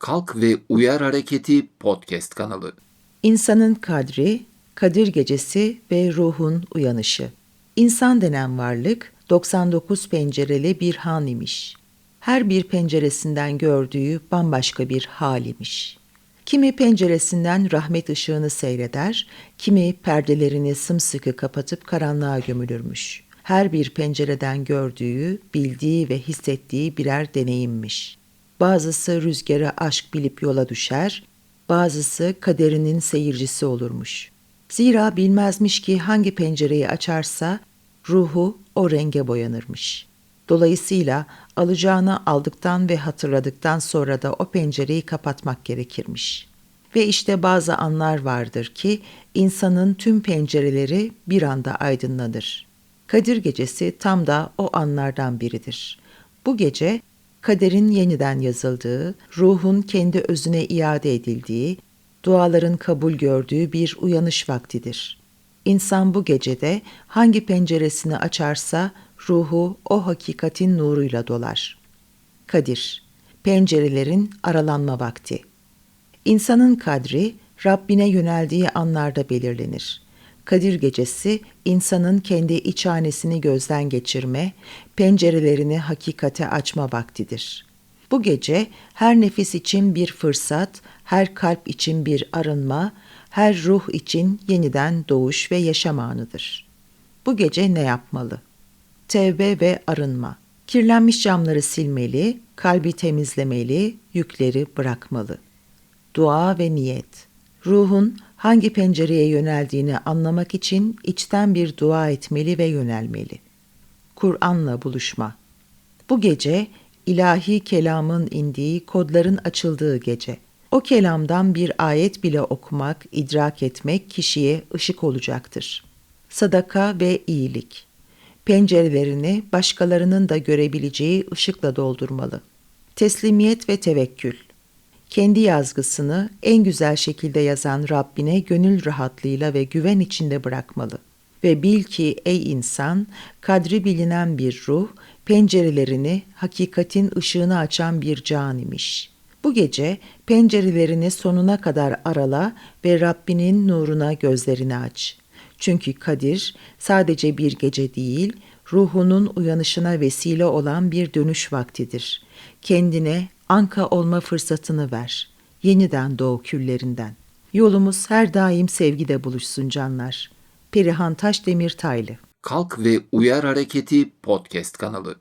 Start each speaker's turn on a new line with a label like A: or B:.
A: Kalk ve Uyar Hareketi podcast kanalı.
B: İnsanın kadri, Kadir Gecesi ve ruhun uyanışı. İnsan denen varlık 99 pencereli bir han imiş. Her bir penceresinden gördüğü bambaşka bir hal imiş. Kimi penceresinden rahmet ışığını seyreder, kimi perdelerini sımsıkı kapatıp karanlığa gömülürmüş. Her bir pencereden gördüğü, bildiği ve hissettiği birer deneyimmiş. Bazısı rüzgara aşk bilip yola düşer, bazısı kaderinin seyircisi olurmuş. Zira bilmezmiş ki hangi pencereyi açarsa ruhu o renge boyanırmış. Dolayısıyla alacağını aldıktan ve hatırladıktan sonra da o pencereyi kapatmak gerekirmiş. Ve işte bazı anlar vardır ki insanın tüm pencereleri bir anda aydınlanır. Kadir Gecesi tam da o anlardan biridir. Bu gece kaderin yeniden yazıldığı, ruhun kendi özüne iade edildiği, duaların kabul gördüğü bir uyanış vaktidir. İnsan bu gecede hangi penceresini açarsa ruhu o hakikatin nuruyla dolar. Kadir, pencerelerin aralanma vakti. İnsanın kadri Rabbine yöneldiği anlarda belirlenir. Kadir gecesi insanın kendi içhanesini gözden geçirme, pencerelerini hakikate açma vaktidir. Bu gece her nefis için bir fırsat, her kalp için bir arınma, her ruh için yeniden doğuş ve yaşam anıdır. Bu gece ne yapmalı? Tevbe ve arınma. Kirlenmiş camları silmeli, kalbi temizlemeli, yükleri bırakmalı. Dua ve niyet. Ruhun hangi pencereye yöneldiğini anlamak için içten bir dua etmeli ve yönelmeli. Kur'an'la buluşma. Bu gece ilahi kelamın indiği, kodların açıldığı gece. O kelamdan bir ayet bile okumak, idrak etmek kişiye ışık olacaktır. Sadaka ve iyilik. Pencerelerini başkalarının da görebileceği ışıkla doldurmalı. Teslimiyet ve tevekkül. Kendi yazgısını en güzel şekilde yazan Rabbine gönül rahatlığıyla ve güven içinde bırakmalı. Ve bil ki ey insan, kadri bilinen bir ruh, pencerelerini hakikatin ışığını açan bir can imiş. Bu gece pencerelerini sonuna kadar arala ve Rabbinin nuruna gözlerini aç. Çünkü Kadir sadece bir gece değil, ruhunun uyanışına vesile olan bir dönüş vaktidir. Kendine anka olma fırsatını ver. Yeniden doğu küllerinden. Yolumuz her daim sevgide buluşsun canlar. Perihan Taşdemir Taylı
A: Kalk ve Uyar Hareketi podcast kanalı.